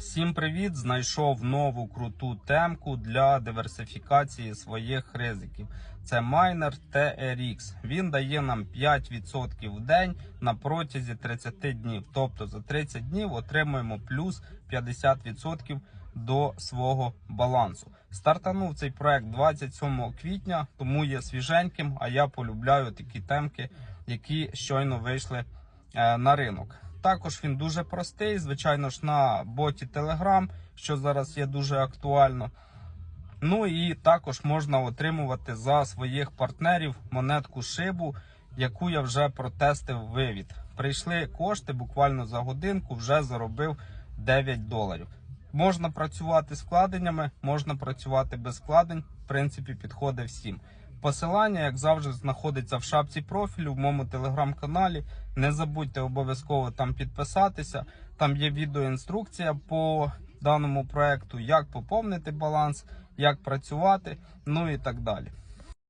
Всім привіт! Знайшов нову круту темку для диверсифікації своїх ризиків. Це Miner TRX. Він дає нам 5% в день на протязі 30 днів. Тобто за 30 днів отримуємо плюс 50% до свого балансу. Стартанув цей проект 27 квітня, тому є свіженьким. А я полюбляю такі темки, які щойно вийшли е, на ринок. Також він дуже простий, звичайно ж, на боті Telegram, що зараз є дуже актуально. Ну і також можна отримувати за своїх партнерів монетку шибу, яку я вже протестив вивід. Прийшли кошти буквально за годинку, вже заробив 9 доларів. Можна працювати з вкладеннями, можна працювати без вкладень. В принципі, підходить всім. Посилання, як завжди, знаходиться в шапці профілю в моєму телеграм-каналі. Не забудьте обов'язково там підписатися. Там є відеоінструкція по даному проекту, як поповнити баланс, як працювати, ну і так далі.